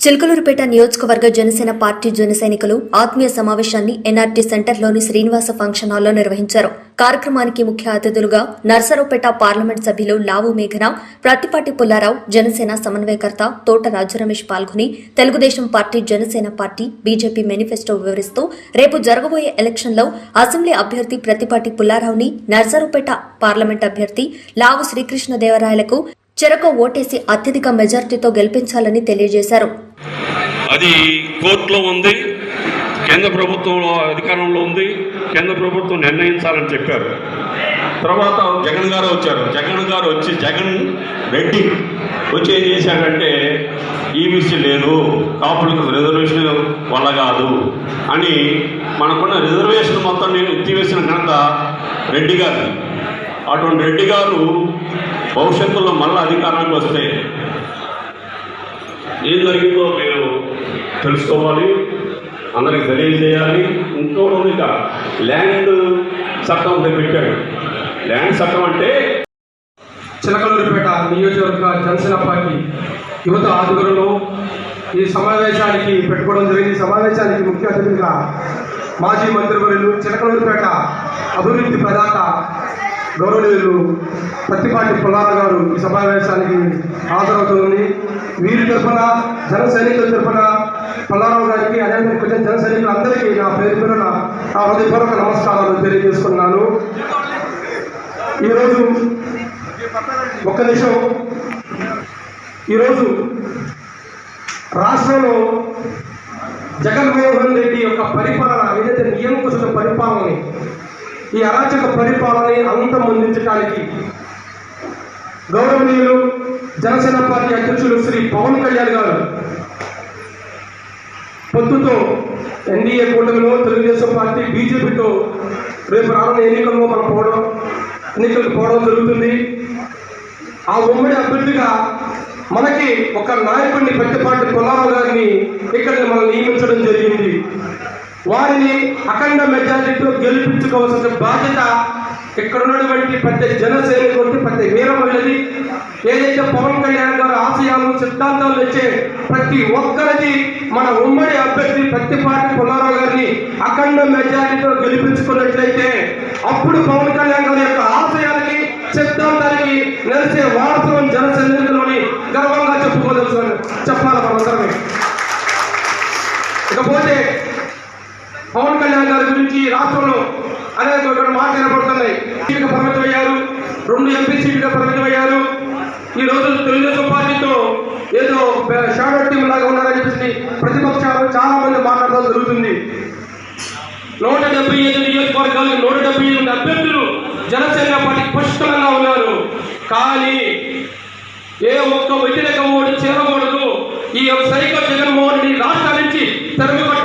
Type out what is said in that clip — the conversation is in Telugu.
చిలకలూరుపేట నియోజకవర్గ జనసేన పార్టీ జన సైనికులు ఆత్మీయ సమావేశాన్ని ఎన్ఆర్టీ సెంటర్లోని శ్రీనివాస ఫంక్షన్ హాల్లో నిర్వహించారు. కార్యక్రమానికి ముఖ్య అతిథులుగా నర్సరావుపేట పార్లమెంట్ సభ్యులు లావు మేఘన ప్రత్తిపాటి పుల్లారావు జనసేన సమన్వయకర్త తోట రాజరమేష్ పాల్గొని Telugu Desam party Janasena party BJP manifesto వివరిస్తూ రేపు జరగబోయే ఎలక్షన్లో అసెంబ్లీ అభ్యర్థి ప్రత్తిపాటి పుల్లారావుని నర్సరావుపేట పార్లమెంట్ అభ్యర్థి లావు శ్రీకృష్ణదేవరాయలకు చెరకు ఓటేసి అత్యధిక మెజార్టీతో గెలిపించాలని తెలియజేశారు. అది కోర్టులో ఉంది కేంద్ర ప్రభుత్వంలో అధికారంలో ఉంది కేంద్ర ప్రభుత్వం నిర్ణయించాలని చెప్పారు. తర్వాత జగన్ గారు వచ్చారు. జగన్ గారు వచ్చి జగన్ రెడ్డి వచ్చి ఏం చేశాడంటే ఈబీసీ లేదు కాపులకు రిజర్వేషన్ వల్ల కాదు అని మనకున్న రిజర్వేషన్ మొత్తం నేను ఎత్తివేసిన ఘనత రెడ్డి గారు అటువంటి రెడ్డి గారు భవిష్యత్తులో మళ్ళీ అధికారానికి వస్తే ఏం జరిగిందో మీరు తెలుసుకోవాలి అందరికి తెలియజేయాలి. ఇంకోటి ఉంది ఇక ల్యాండ్ చట్టం ఒకటి పెట్టాడు. ల్యాండ్ చట్టం అంటే చిలకలూరిపేట నియోజకవర్గ జనసేన పార్టీ యువత ఆధ్వర్యంలో ఈ సమావేశానికి పెట్టుకోవడం జరిగింది. ఈ సమావేశానికి ముఖ్య అతిథిగా మాజీ మంత్రివర్యులు చిలకలూరిపేట అభివృద్ధి ప్రదాత గౌరవనీయులు పత్తిపాటి పుల్లార గారు ఈ సమావేశానికి హాజరవుతుంది. వీరి తరఫున జన సైనికుల తరఫున పల్లారావు గారికి అదే కొంచెం జన నా పేరు పేరున నా హృదయపూర్వక నమస్కారాలు తెలియజేసుకున్నాను. ఈరోజు ఒక్క నిమిషం. ఈరోజు రాష్ట్రంలో జగన్మోహన్ రెడ్డి యొక్క పరిపాలన ఏదైతే నియంకుశ పరిపాలనని ఈ అరాచక పరిపాలనని అంతమొందించడానికి గౌరవనీయులు జనసేన పార్టీ అధ్యక్షులు శ్రీ పవన్ కళ్యాణ్ గారు పొత్తుతో ఎన్డీఏ కూటమిలో తెలుగుదేశం పార్టీ బీజేపీతో రేపు రానున్న ఎన్నికల్లో మనం పోవడం ఎన్నికలకు పోవడం జరుగుతుంది. ఆ ఉమ్మడి అభ్యర్థిగా మనకి ఒక నాయకుడిని పెద్దపాటి పొలారావు గారిని ఇక్కడ మనం నియమించడం జరిగింది. వారిని అఖండ మెజారిటీతో గెలిపించుకోవాల్సిన బాధ్యత ఇక్కడ ఉన్నటువంటి పెద్ద జనసైనికుడి పెద్ద వీరమహిళది. ఏదైతే పవన్ కళ్యాణ్ ఆశయాలు సిద్ధాంతాలు వచ్చే ప్రతి ఒక్కరిది మన ఉమ్మడి అభ్యర్థి ప్రతిపాటి పుల్లారావు గారిని అఖండ మెజారిటీతో గెలిపించుకున్నట్లయితే అప్పుడు పవన్ కళ్యాణ్ గారి యొక్క ఆశయాలకి సిద్ధాంతానికి నిలిచే వారసత్వం జన సైనికులని గర్వంగా చెప్పుకోదలుచు చెప్పాలి మనందరమే ఇకపోతే పవన్ కళ్యాణ్ గారి గురించి రాష్ట్రంలో అనేక ఇక్కడ మాట వినపడుతున్నాయి. పరిమితం అయ్యారు రెండు ఎంపీ సీట్లుగా పరిమితం అయ్యారు ఈ రోజు తెలుగుదేశం పార్టీతో ఏదో షాడో టీం లాగా ఉన్నారని చెప్పేసి ప్రతిపక్షాలు చాలా మంది మాట్లాడడం జరుగుతుంది. నూట డెబ్బై ఐదు నియోజకవర్గాలు నూట డెబ్బై ఎనిమిది అభ్యర్థులు జనసేన పార్టీ పుష్కలంగా ఉన్నారు. కానీ ఏ ఒక్క వ్యతిరేక ఓడి చేరకూడదు. ఈ సైకో జగన్మోహన్ రెడ్డి రాష్ట్రాల నుంచి తరుముకొని